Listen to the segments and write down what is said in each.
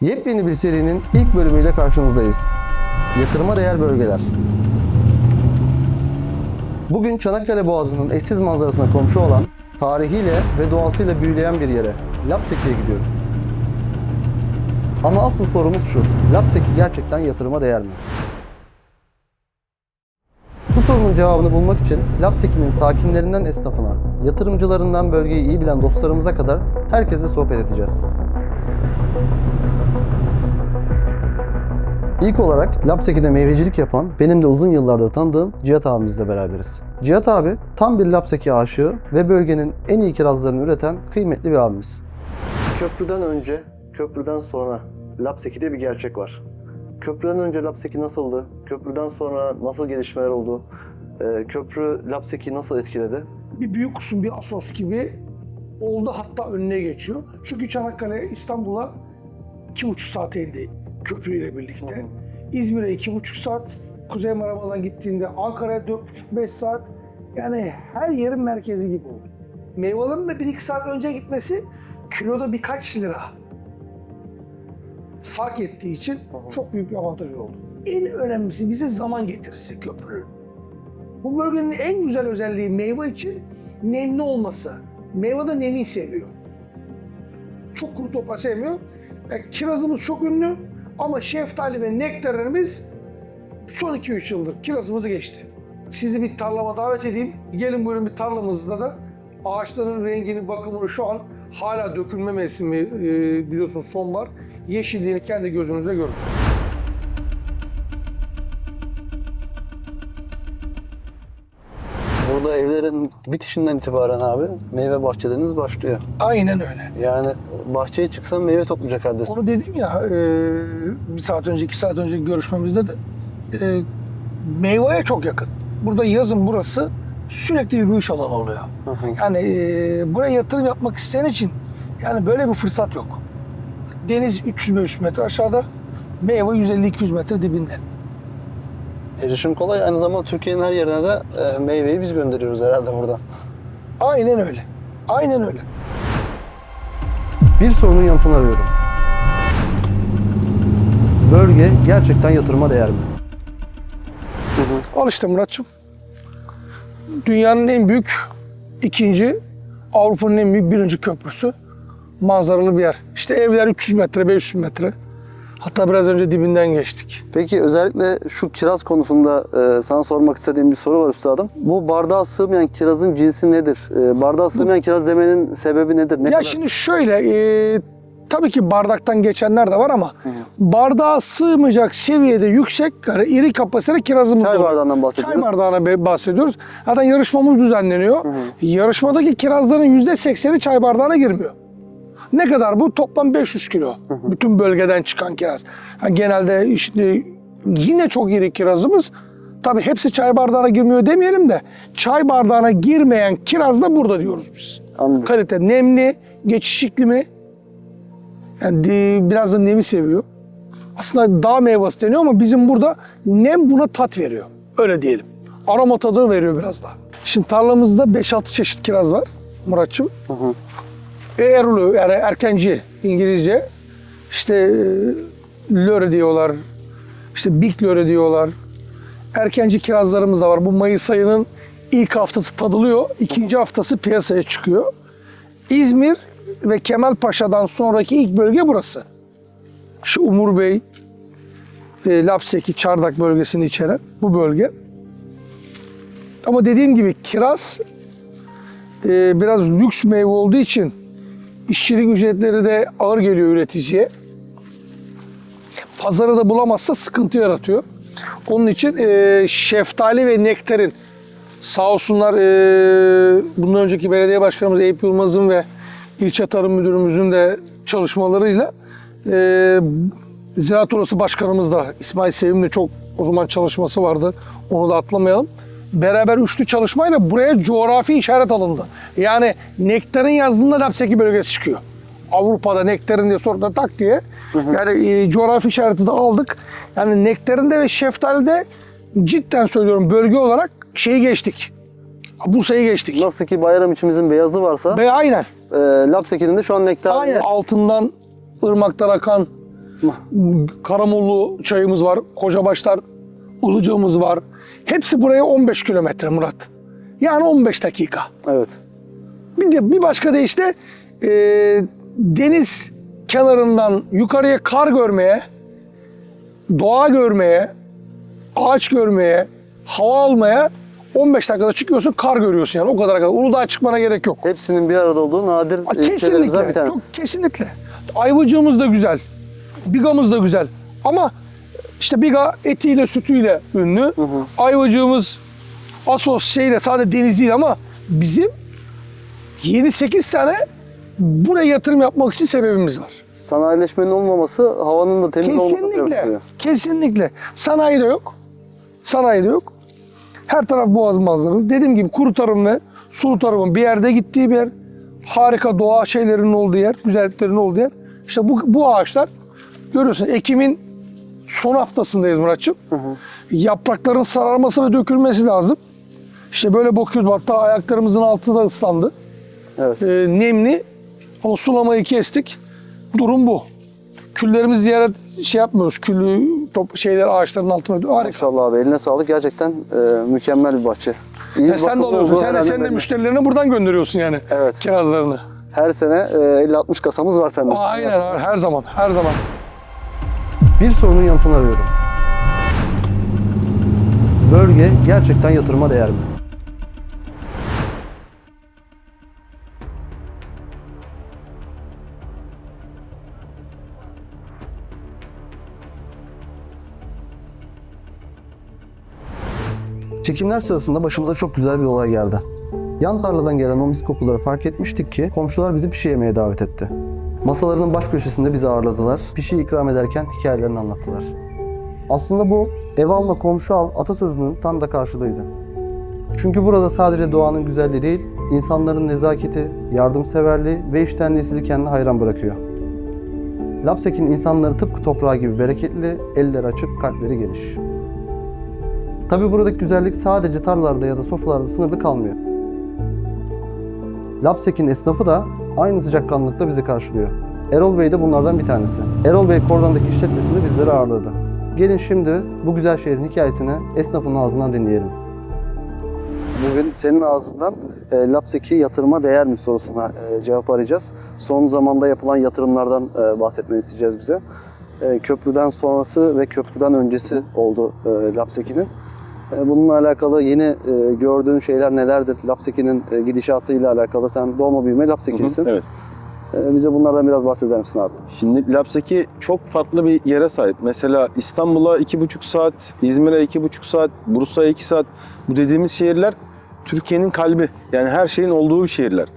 Yepyeni bir serinin ilk bölümüyle karşınızdayız. Yatırıma değer bölgeler. Bugün Çanakkale Boğazı'nın eşsiz manzarasına komşu olan, tarihiyle ve doğasıyla büyüleyen bir yere, Lapseki'ye gidiyoruz. Ama asıl sorumuz şu, Lapseki gerçekten yatırıma değer mi? Bu sorunun cevabını bulmak için Lapseki'nin sakinlerinden esnafına, yatırımcılarından bölgeyi iyi bilen dostlarımıza kadar herkesle sohbet edeceğiz. İlk olarak Lapseki'de meyvecilik yapan, benim de uzun yıllardır tanıdığım Cihat abimizle beraberiz. Cihat abi tam bir Lapseki aşığı ve bölgenin en iyi kirazlarını üreten kıymetli bir abimiz. Köprüden önce, köprüden sonra Lapseki'de bir gerçek var. Köprüden önce Lapseki nasıldı? Köprüden sonra nasıl gelişmeler oldu? Ee, köprü Lapseki'yi nasıl etkiledi? bir büyük kusum bir Asos gibi oldu hatta önüne geçiyor. Çünkü Çanakkale İstanbul'a iki buçuk saate indi köprüyle birlikte. İzmir'e iki buçuk saat, Kuzey Marmara'dan gittiğinde Ankara'ya dört buçuk beş saat. Yani her yerin merkezi gibi oldu. Meyvelerin de bir iki saat önce gitmesi kiloda birkaç lira fark ettiği için çok büyük bir avantajı oldu. En önemlisi bize zaman getirisi köprünün. Bu bölgenin en güzel özelliği meyve için nemli olması. Meyve de nemi seviyor. Çok kuru toprak sevmiyor. E, kirazımız çok ünlü ama şeftali ve nektarlarımız son 2-3 yıldır kirazımızı geçti. Sizi bir tarlama davet edeyim. Gelin buyurun bir tarlamızda da ağaçların rengini, bakımını şu an hala dökülme mevsimi e, biliyorsun sonbahar. Yeşilliğini kendi gözünüzle görün. Burada evlerin bitişinden itibaren abi meyve bahçeleriniz başlıyor. Aynen öyle. Yani bahçeye çıksan meyve toplayacak haldesin. Onu dedim ya e, bir saat önce, iki saat önce görüşmemizde de e, meyveye çok yakın. Burada yazın burası sürekli yürüyüş alanı oluyor. Hı hı. Yani e, buraya yatırım yapmak isteyen için yani böyle bir fırsat yok. Deniz 300-500 metre aşağıda, meyve 150-200 metre dibinde. Erişim kolay. Aynı zamanda Türkiye'nin her yerine de e, meyveyi biz gönderiyoruz herhalde buradan. Aynen öyle. Aynen öyle. Bir sorunun yanıtını arıyorum. Bölge gerçekten yatırıma değer mi? Al işte Muratçım. Dünyanın en büyük ikinci, Avrupa'nın en büyük birinci köprüsü. Manzaralı bir yer. İşte evler 300 metre, 500 metre. Hatta biraz önce dibinden geçtik. Peki özellikle şu kiraz konusunda e, sana sormak istediğim bir soru var üstadım. Bu bardağa sığmayan kirazın cinsi nedir? E, bardağa sığmayan kiraz demenin sebebi nedir? Ne ya kadar? şimdi şöyle, e, tabii ki bardaktan geçenler de var ama bardağa sığmayacak seviyede yüksek, yani iri kapasiteli kirazımız Çay bardağından bahsediyoruz. Çay bardağına bahsediyoruz. Zaten yarışmamız düzenleniyor. Yarışmadaki kirazların %80'i çay bardağına girmiyor. Ne kadar bu? Toplam 500 kilo. Bütün bölgeden çıkan kiraz. Ha, genelde işte yine çok iri kirazımız. Tabii hepsi çay bardağına girmiyor demeyelim de çay bardağına girmeyen kiraz da burada diyoruz biz. Anladım. Kalite nemli, geçiş iklimi. Yani biraz da nemi seviyor. Aslında dağ meyvesi deniyor ama bizim burada nem buna tat veriyor. Öyle diyelim. Aroma tadı veriyor biraz da. Şimdi tarlamızda 5-6 çeşit kiraz var Muratçım. Hı hı. Early yani erkenci İngilizce. İşte e, löre diyorlar. İşte big löre diyorlar. Erkenci kirazlarımız da var. Bu Mayıs ayının ilk haftası tadılıyor. ikinci haftası piyasaya çıkıyor. İzmir ve Kemalpaşa'dan sonraki ilk bölge burası. Şu Umur Bey, e, Lapseki, Çardak bölgesini içeren bu bölge. Ama dediğim gibi kiraz e, biraz lüks meyve olduğu için işçilik ücretleri de ağır geliyor üreticiye. Pazarı da bulamazsa sıkıntı yaratıyor. Onun için e, şeftali ve nektarin sağ olsunlar e, bundan önceki belediye başkanımız Eyüp Yılmaz'ın ve ilçe tarım müdürümüzün de çalışmalarıyla e, Ziraat Odası Başkanımız da İsmail Sevim'le çok o zaman çalışması vardı. Onu da atlamayalım. Beraber üçlü çalışmayla buraya coğrafi işaret alındı. Yani nektarin yazdığında Lapseki bölgesi çıkıyor. Avrupa'da nektarin diye sorduğunda tak diye. Yani e, coğrafi işareti de aldık. Yani nektarinde ve şeftalide cidden söylüyorum bölge olarak şeyi geçtik. Bursa'yı geçtik. Nasıl ki bayram içimizin beyazı varsa Ve aynen. e, Lapseki'nin de şu an nektar Aynen. Altından ırmaklar akan Karamollu çayımız var. Kocabaşlar Ulucağımız var. Hepsi buraya 15 kilometre Murat. Yani 15 dakika. Evet. Bir de bir başka deyişle e, deniz kenarından yukarıya kar görmeye, doğa görmeye, ağaç görmeye, hava almaya 15 dakikada çıkıyorsun kar görüyorsun yani o kadar kadar. Uludağ'a çıkmana gerek yok. Hepsinin bir arada olduğu nadir Ha, bir Kesinlikle. tanesi. Çok kesinlikle. Ayvacığımız da güzel. Bigamız da güzel. Ama işte biga etiyle sütüyle ünlü. Ayvacığımız Asos şeyle sadece deniz değil ama bizim 7-8 tane buraya yatırım yapmak için sebebimiz var. Sanayileşmenin olmaması havanın da temiz olmasına sebep Kesinlikle. Kesinlikle. Sanayi de yok. Sanayi de yok. Her taraf boğaz manzaralı. Dediğim gibi kuru tarım ve sulu tarımın bir yerde gittiği bir yer. Harika doğa şeylerinin olduğu yer, güzelliklerinin olduğu yer. İşte bu, bu ağaçlar görüyorsun Ekim'in son haftasındayız Muratçım. Yaprakların sararması ve dökülmesi lazım. İşte böyle bakıyoruz hatta ayaklarımızın altı da ıslandı. Evet. Ee, nemli ama sulamayı kestik. Durum bu. Küllerimizi ziyaret şey yapmıyoruz. Küllü top, şeyler ağaçların altına. Harika. Maşallah abi eline sağlık. Gerçekten e, mükemmel bir bahçe. İyi Ya bir sen de alıyorsun. olduğu Sen de, önemli sen de belli. müşterilerine buradan gönderiyorsun yani. Evet. Kirazlarını. Her sene e, 50-60 kasamız var sende. Aynen her zaman. Her zaman. Bir sorunun yanıtını arıyorum. Bölge gerçekten yatırıma değer mi? Çekimler sırasında başımıza çok güzel bir olay geldi. Yan tarladan gelen o mis kokuları fark etmiştik ki komşular bizi pişi yemeye davet etti. Masalarının baş köşesinde bizi ağırladılar. Pişi ikram ederken hikayelerini anlattılar. Aslında bu ev alma komşu al atasözünün tam da karşılığıydı. Çünkü burada sadece doğanın güzelliği değil, insanların nezaketi, yardımseverliği ve iştenliği sizi kendine hayran bırakıyor. Lapsek'in insanları tıpkı toprağı gibi bereketli, elleri açık, kalpleri geniş. Tabi buradaki güzellik sadece tarlalarda ya da sofralarda sınırlı kalmıyor. Lapsek'in esnafı da aynı sıcakkanlılıkla bizi karşılıyor. Erol Bey de bunlardan bir tanesi. Erol Bey Kordan'daki işletmesinde bizleri ağırladı. Gelin şimdi bu güzel şehrin hikayesini esnafın ağzından dinleyelim. Bugün senin ağzından e, Lapsek'i yatırıma değer mi sorusuna e, cevap arayacağız. Son zamanda yapılan yatırımlardan e, bahsetmeni isteyeceğiz bize. E, köprüden sonrası ve köprüden öncesi oldu e, Lapseki'nin. E, Bununla alakalı yeni e, gördüğün şeyler nelerdir? Lapseki'nin e, gidişatıyla alakalı. Sen doğma büyüme Lapsekilisin. Evet. Bize bunlardan biraz bahseder misin abi? Şimdi Lapseki çok farklı bir yere sahip. Mesela İstanbul'a iki buçuk saat, İzmir'e iki buçuk saat, Bursa'ya iki saat. Bu dediğimiz şehirler Türkiye'nin kalbi. Yani her şeyin olduğu şehirler.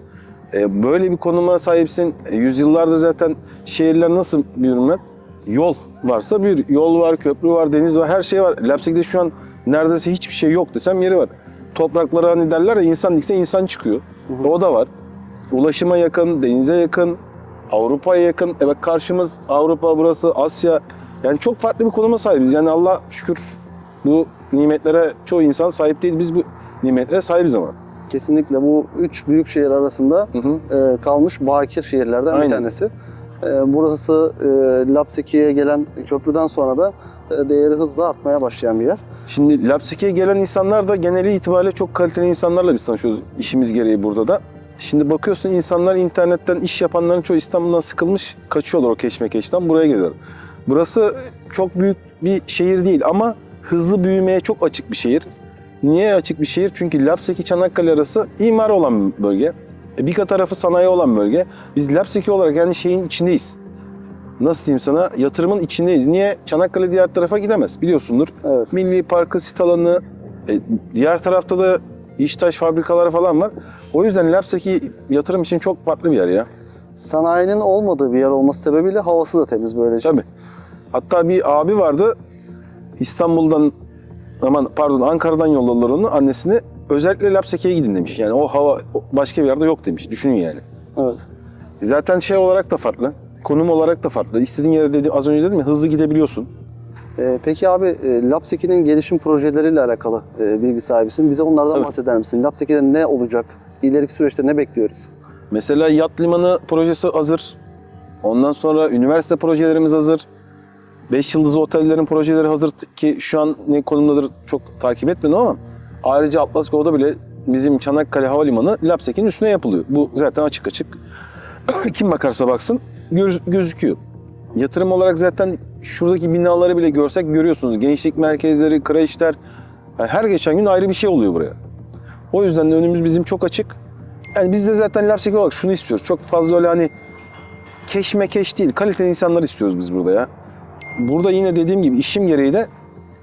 Böyle bir konuma sahipsin. Yüzyıllardır zaten şehirler nasıl büyürler? Yol varsa bir yol var, köprü var, deniz var, her şey var. Lapseki'de şu an neredeyse hiçbir şey yok desem yeri var. Topraklara hani derler ya insan dikse insan çıkıyor. O da var. Ulaşıma yakın, denize yakın, Avrupa'ya yakın. Evet karşımız Avrupa, burası Asya. Yani çok farklı bir konuma sahibiz. Yani Allah şükür bu nimetlere çoğu insan sahip değil. Biz bu nimetlere sahibiz ama. Kesinlikle bu üç büyük şehir arasında Hı hı. e, kalmış bakir şehirlerden bir Aynen. tanesi. E, burası e, Lapseki'ye gelen köprüden sonra da e, değeri hızla artmaya başlayan bir yer. Şimdi Lapseki'ye gelen insanlar da geneli itibariyle çok kaliteli insanlarla biz tanışıyoruz işimiz gereği burada da. Şimdi bakıyorsun insanlar internetten iş yapanların çoğu İstanbul'dan sıkılmış, kaçıyorlar o keşmekeşten buraya geliyorlar. Burası çok büyük bir şehir değil ama hızlı büyümeye çok açık bir şehir. Niye açık bir şehir? Çünkü Lapseki Çanakkale arası imar olan bölge. E, Bika tarafı sanayi olan bölge. Biz Lapseki olarak yani şeyin içindeyiz. Nasıl diyeyim sana? Yatırımın içindeyiz. Niye? Çanakkale diğer tarafa gidemez biliyorsundur. Evet. Milli Parkı, sit alanı, e, diğer tarafta da İştaş fabrikaları falan var. O yüzden Lapseki yatırım için çok farklı bir yer ya. Sanayinin olmadığı bir yer olması sebebiyle havası da temiz böylece. Tabii. Hatta bir abi vardı İstanbul'dan aman pardon Ankara'dan yolladılar onu annesini. Özellikle Lapseki'ye gidin demiş. Yani o hava başka bir yerde yok demiş. Düşünün yani. Evet. Zaten şey olarak da farklı. Konum olarak da farklı. İstediğin yere dedim, az önce dedim ya hızlı gidebiliyorsun. E, peki abi e, Lapseki'nin gelişim projeleriyle alakalı e, bilgi sahibisin. Bize onlardan Evet. bahseder misin? Lapseki'de ne olacak? İleriki süreçte ne bekliyoruz? Mesela yat limanı projesi hazır. Ondan sonra üniversite projelerimiz hazır. 5 yıldızlı otellerin projeleri hazır ki şu an ne konumdadır çok takip etmedim ama ayrıca Atlas Go'da bile bizim Çanakkale Havalimanı Lapsek'in üstüne yapılıyor. Bu zaten açık açık. Kim bakarsa baksın göz- gözüküyor. Yatırım olarak zaten şuradaki binaları bile görsek görüyorsunuz. Gençlik merkezleri, kreşler. Yani her geçen gün ayrı bir şey oluyor buraya. O yüzden de önümüz bizim çok açık. Yani biz de zaten Lapseki olarak şunu istiyoruz. Çok fazla öyle hani keşmekeş değil, kaliteli insanlar istiyoruz biz burada ya. Burada yine dediğim gibi işim gereği de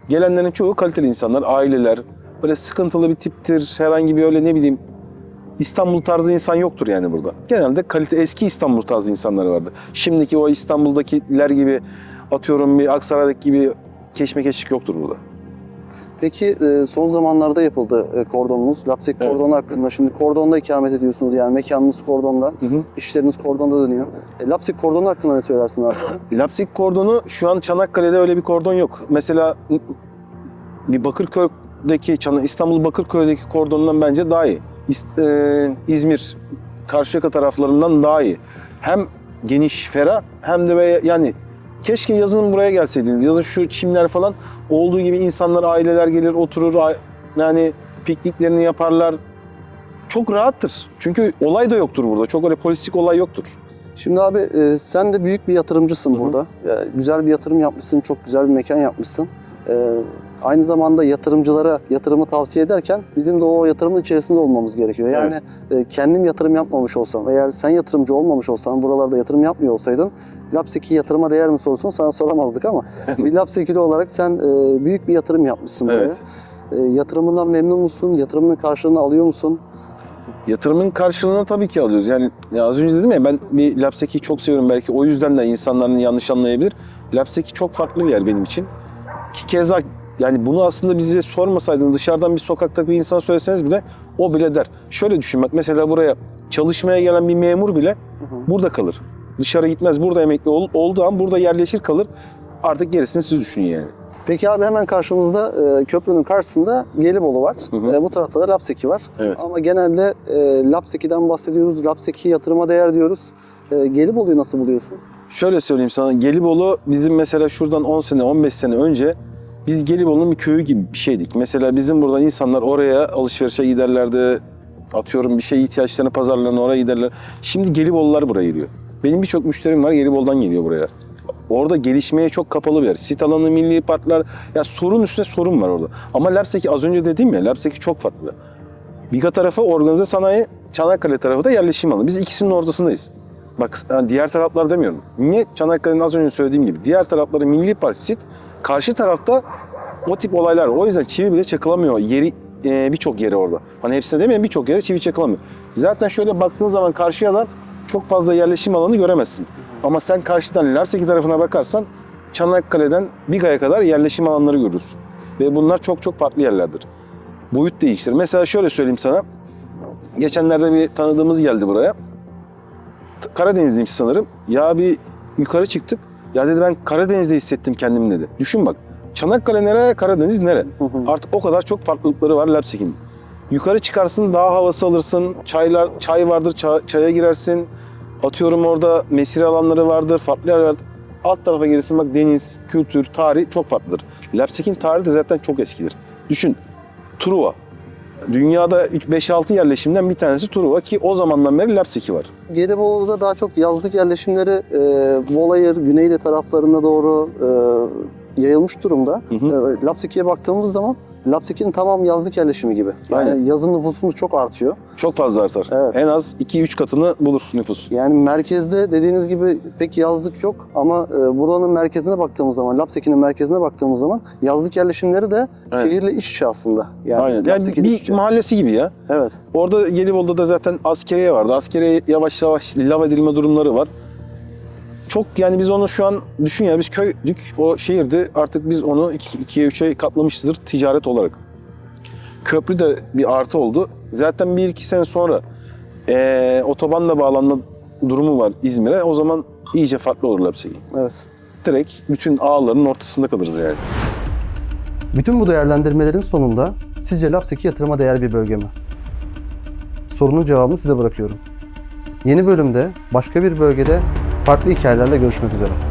gelenlerin çoğu kaliteli insanlar, aileler. Böyle sıkıntılı bir tiptir, herhangi bir öyle ne bileyim İstanbul tarzı insan yoktur yani burada. Genelde kalite eski İstanbul tarzı insanlar vardı. Şimdiki o İstanbul'dakiler gibi atıyorum bir Aksaray'daki gibi keşmekeşlik yoktur burada. Peki e, son zamanlarda yapıldı e, kordonunuz. Lapsek Evet. kordonu hakkında. Şimdi kordonda ikamet ediyorsunuz yani mekanınız kordonda, Hı hı. işleriniz kordonda dönüyor. E, Lapsek kordonu hakkında ne söylersin abi? Lapsik kordonu şu an Çanakkale'de öyle bir kordon yok. Mesela bir Bakırköy'deki Çana- İstanbul Bakırköy'deki kordondan bence daha iyi. E, İzmir Karşıyaka taraflarından daha iyi. Hem geniş, ferah hem de böyle yani keşke yazın buraya gelseydiniz. Yazın şu çimler falan olduğu gibi insanlar, aileler gelir, oturur. Yani pikniklerini yaparlar. Çok rahattır. Çünkü olay da yoktur burada. Çok öyle polislik olay yoktur. Şimdi abi e, sen de büyük bir yatırımcısın Hı hı. burada. Ya, güzel bir yatırım yapmışsın, çok güzel bir mekan yapmışsın. E, aynı zamanda yatırımcılara yatırımı tavsiye ederken bizim de o yatırımın içerisinde olmamız gerekiyor. Yani e, kendim yatırım yapmamış olsam, eğer sen yatırımcı olmamış olsan, buralarda yatırım yapmıyor olsaydın, Lapseki yatırıma değer mi sorusunu sana soramazdık ama bir Lapsekili olarak sen e, büyük bir yatırım yapmışsın buraya. Evet. E, yatırımından memnun musun? Yatırımının karşılığını alıyor musun? Yatırımın karşılığını tabii ki alıyoruz. Yani ya az önce dedim ya ben bir Lapseki'yi çok seviyorum. Belki o yüzden de insanların yanlış anlayabilir. Lapseki çok farklı bir yer benim için. Ki keza yani bunu aslında bize sormasaydınız dışarıdan bir sokakta bir insan söyleseniz bile o bile der. Şöyle düşün bak mesela buraya çalışmaya gelen bir memur bile burada kalır. Dışarı gitmez. Burada emekli ol, olduğu an burada yerleşir kalır. Artık gerisini siz düşünün yani. Peki abi hemen karşımızda e, köprünün karşısında Gelibolu var. Hı hı. E, bu tarafta da Lapseki var. Evet. Ama genelde e, Lapseki'den bahsediyoruz. Lapseki yatırıma değer diyoruz. E, Gelibolu'yu nasıl buluyorsun? Şöyle söyleyeyim sana. Gelibolu bizim mesela şuradan 10 sene 15 sene önce biz Gelibolu'nun bir köyü gibi bir şeydik. Mesela bizim buradan insanlar oraya alışverişe giderlerdi. Atıyorum bir şey ihtiyaçlarını pazarlarına oraya giderler. Şimdi Gelibolular buraya geliyor. Benim birçok müşterim var Gelibolu'dan geliyor buraya. Orada gelişmeye çok kapalı bir yer. Sit alanı, milli parklar. Ya sorun üstüne sorun var orada. Ama Lapseki az önce dediğim ya Lapseki çok farklı. Biga tarafı organize sanayi, Çanakkale tarafı da yerleşim alanı. Biz ikisinin ortasındayız. Bak yani diğer taraflar demiyorum. Niye? Çanakkale'nin az önce söylediğim gibi. Diğer tarafları Milli Park. Karşı tarafta o tip olaylar. O yüzden çivi bile çakılamıyor. Yeri e, birçok yeri orada. Hani hepsine demeyin birçok yere çivi çakılamıyor. Zaten şöyle baktığın zaman karşıya çok fazla yerleşim alanı göremezsin. Ama sen karşıdan Lapseki tarafına bakarsan Çanakkale'den Biga'ya kadar yerleşim alanları görürsün. Ve bunlar çok çok farklı yerlerdir. Boyut değiştirir. Mesela şöyle söyleyeyim sana. Geçenlerde bir tanıdığımız geldi buraya. Karadenizliymiş sanırım. Ya bir yukarı çıktık. Ya dedi ben Karadeniz'de hissettim kendimi dedi. Düşün bak. Çanakkale nere, Karadeniz nere? Hı hı. Artık o kadar çok farklılıkları var Leipzig'in. Yukarı çıkarsın, daha havası alırsın. Çaylar, çay vardır, ça- çaya girersin. Atıyorum orada mesire alanları vardır, farklı yerler. Alt tarafa gelirsin bak deniz, kültür, tarih çok farklıdır. Leipzig'in tarihi de zaten çok eskidir. Düşün, Truva. Dünyada 5-6 yerleşimden bir tanesi Truva ki o zamandan beri Leipzig'i var. Gelibolu'da daha çok yazlık yerleşimleri e, Bolayır, Güneyli taraflarına doğru e, yayılmış durumda. Hı hı. E, Lapseki'ye baktığımız zaman Lapseki'nin tamam yazlık yerleşimi gibi. Yani Aynen. yazın nüfusumuz çok artıyor. Çok fazla artar. Evet. En az 2-3 katını bulur nüfus. Yani merkezde dediğiniz gibi pek yazlık yok ama e, buranın merkezine baktığımız zaman, Lapseki'nin merkezine baktığımız zaman yazlık yerleşimleri de Evet. şehirle iç içe aslında. Yani Aynen. Yani Lapseki'nin iç bir içe. mahallesi gibi ya. Evet. Orada Gelibolu'da da zaten askeriye vardı. Askeriye yavaş yavaş lav edilme durumları var. Çok yani biz onu şu an düşün ya biz köydük o şehirdi artık biz onu iki- ikiye üçe katlamışızdır ticaret olarak. Köprü de bir artı oldu. Zaten bir iki sene sonra eee otobanla bağlanma durumu var İzmir'e. O zaman iyice farklı olur Lapseki. Evet. Direkt bütün ağların ortasında kalırız yani. Bütün bu değerlendirmelerin sonunda sizce Lapseki yatırıma değer bir bölge mi? Sorunun cevabını size bırakıyorum. Yeni bölümde başka bir bölgede farklı hikayelerle görüşmek üzere.